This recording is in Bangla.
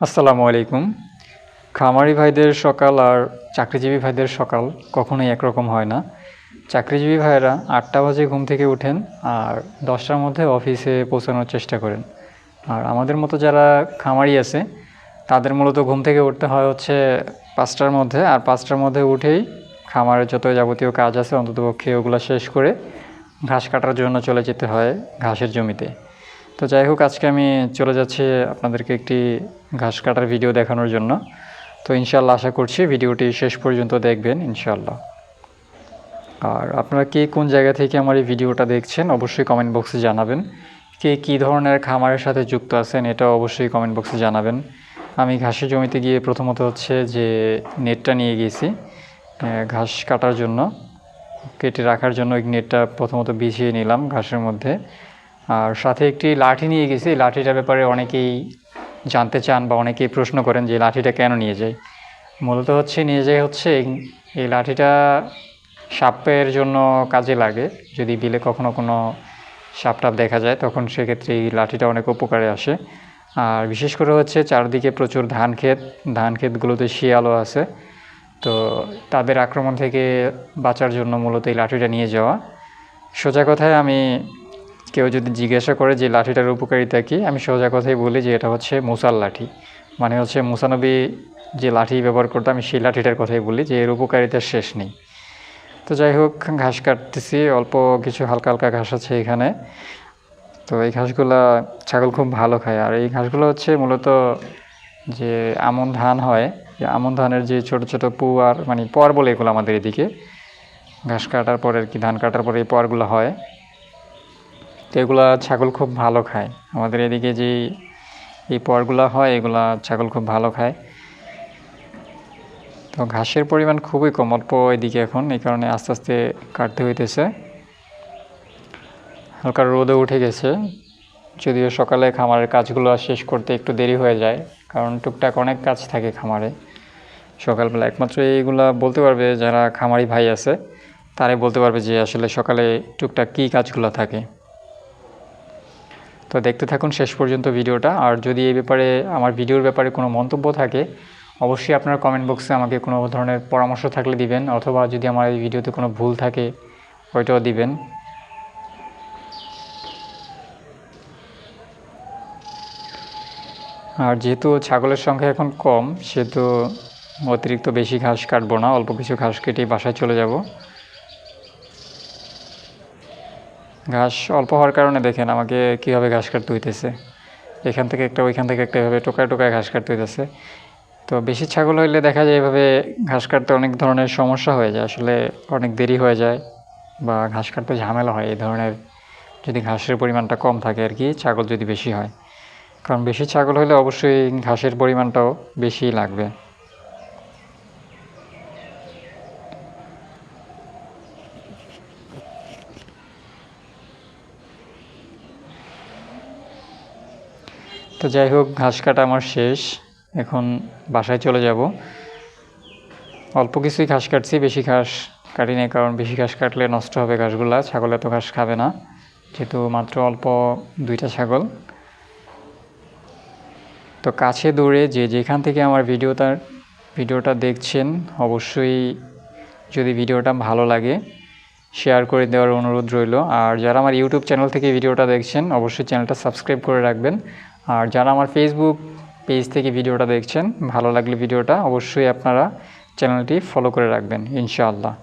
আসসালামু আলাইকুম। খামারি ভাইদের সকাল আর চাকরিজীবী ভাইদের সকাল কখনোই একরকম হয় না। চাকরিজীবী ভাইয়েরা আটটা বাজে ঘুম থেকে উঠেন আর দশটার মধ্যে অফিসে পৌঁছানোর চেষ্টা করেন। আর আমাদের মতো যারা খামারি আছে, তাদের মূলত ঘুম থেকে উঠতে হয় হচ্ছে পাঁচটার মধ্যে। আর পাঁচটার মধ্যে উঠেই খামারের যত যাবতীয় কাজ আছে, অন্ততপক্ষে ওগুলো শেষ করে ঘাস কাটার জন্য চলে যেতে হয় ঘাসের জমিতে। তো যাই হোক, আজকে আমি চলে যাচ্ছি আপনাদেরকে একটি ঘাস কাটার ভিডিও দেখানোর জন্য। তো ইনশাল্লাহ আশা করছি ভিডিওটি শেষ পর্যন্ত দেখবেন ইনশাল্লাহ আর আপনারা কে কোন জায়গা থেকে আমার এই ভিডিওটা দেখছেন, অবশ্যই কমেন্ট বক্সে জানাবেন। কে কী ধরনের খামারের সাথে যুক্ত আছেন, এটাও অবশ্যই কমেন্ট বক্সে জানাবেন। আমি ঘাসের জমিতে গিয়ে প্রথমত হচ্ছে যে নেটটা নিয়ে গিয়েছি ঘাস কাটার জন্য। কেটে রাখার জন্য এই নেটটা প্রথমত বিছিয়ে নিলাম ঘাসের মধ্যে। আর সাথে একটি লাঠি নিয়ে গেছি। লাঠিটার ব্যাপারে অনেকেই জানতে চান বা অনেকেই প্রশ্ন করেন যে লাঠিটা কেন নিয়ে যাই মূলত হচ্ছে নিয়ে যাই হচ্ছে এই- লাঠিটা সাপের জন্য কাজে লাগে। যদি বিলে কখনো কোনো সাপ টাপ দেখা যায়, তখন সেক্ষেত্রে এই লাঠিটা অনেক উপকারে আসে। আর বিশেষ করে হচ্ছে চারদিকে প্রচুর ধান ক্ষেত, ধান ক্ষেতগুলোতে শিয়ালও আছে। তো তাদের আক্রমণ থেকে বাঁচার জন্য মূলত এই লাঠিটা নিয়ে যাওয়া। সোজা কথায় আমি কেউ যদি জিজ্ঞাসা করে যে লাঠিটার উপকারিতা কী, আমি সোজা কথাই বলি যে এটা হচ্ছে মুসার লাঠি। মানে হচ্ছে মুসানবী যে লাঠি ব্যবহার করতো, আমি সেই লাঠিটার কথাই বলি যে এর উপকারিতার শেষ নেই। তো যাই হোক, ঘাস কাটতেছি, অল্প কিছু হালকা হালকা ঘাস আছে এখানে। তো এই ঘাসগুলা ছাগল খুব ভালো খায়। আর এই ঘাসগুলো হচ্ছে মূলত যে আমন ধান হয় আমন ধানের যে ছোট ছোট পুয়ার মানে পর বলে এগুলো আমাদের এদিকে। ঘাস কাটার পরে আর কি, ধান কাটার পরে এই পরগুলো হয়। তো এগুলা ছাগল খুব ভালো খায়। আমাদের এদিকে যে এই পরগুলো হয়, এগুলা ছাগল খুব ভালো খায়। তো ঘাসের পরিমাণ খুবই কম, অল্প এদিকে এখন, এই কারণে আস্তে আস্তে কাটতে হইতেছে। হালকা রোদে উঠে গেছে। যদিও সকালে খামারের কাজগুলো শেষ করতে একটু দেরি হয়ে যায়, কারণ টুকটাক অনেক কাজ থাকে খামারে। সকালবেলা একমাত্র এইগুলা বলতে পারবে যারা খামারি ভাই আছে, তারাই বলতে পারবে যে আসলে সকালে টুকটাক কী কাজগুলো থাকে। তো দেখতে থাকুন শেষ পর্যন্ত ভিডিওটা। আর যদি এই ব্যাপারে, আমার ভিডিওর ব্যাপারে কোনো মন্তব্য থাকে, অবশ্যই আপনারা কমেন্ট বক্সে আমাকে কোনো ধরনের পরামর্শ থাকলে দিবেন, অথবা যদি আমার এই ভিডিওতে কোনো ভুল থাকে, ওইটাও দিবেন। আর যেহেতু ছাগলের সংখ্যা এখন কম, সেহেতু অতিরিক্ত বেশি ঘাস কাটবো না, অল্প কিছু ঘাস কেটেই বাসায় চলে যাব। ঘাস অল্প হওয়ার কারণে দেখেন আমাকে কীভাবে ঘাস কাটতে হইতেছে এখান থেকে একটা, ওইখান থেকে একটা এভাবে টোকায় টোকায় ঘাস কাটতে হইতেছে তো বেশি ছাগল হইলে দেখা যায় এভাবে ঘাস কাটতে অনেক ধরনের সমস্যা হয়ে যায়। আসলে অনেক দেরি হয়ে যায় বা ঘাস কাটতে ঝামেলা হয় এই ধরনের যদি ঘাসের পরিমাণটা কম থাকে আর কি, ছাগল যদি বেশি হয়। কারণ বেশি ছাগল হলে অবশ্যই ঘাসের পরিমাণটাও বেশি লাগবে। তো যাই হোক, ঘাস কাটা আমার শেষ। এখন বাসায় চলে যাব। অল্প কিছুই ঘাস কাটছি, বেশি ঘাস কাটি নাই, কারণ বেশি ঘাস কাটলে নষ্ট হবে ঘাসগুলা। ছাগল এত ঘাস খাবে না, যেহেতু মাত্র অল্প দুইটা ছাগল। তো কাছে দূরে যে যেখান থেকে আমার ভিডিওটার ভিডিওটা দেখছেন, অবশ্যই যদি ভিডিওটা ভালো লাগে, শেয়ার করে দেওয়ার অনুরোধ রইল। আর যারা আমার ইউটিউব চ্যানেল থেকে ভিডিওটা দেখছেন, অবশ্যই চ্যানেলটা সাবস্ক্রাইব করে রাখবেন। আর যারা আমার ফেসবুক পেজ থেকে ভিডিওটা দেখছেন, ভালো লাগলে ভিডিওটা অবশ্যই আপনারা চ্যানেলটি ফলো করে রাখবেন, ইনশাআল্লাহ।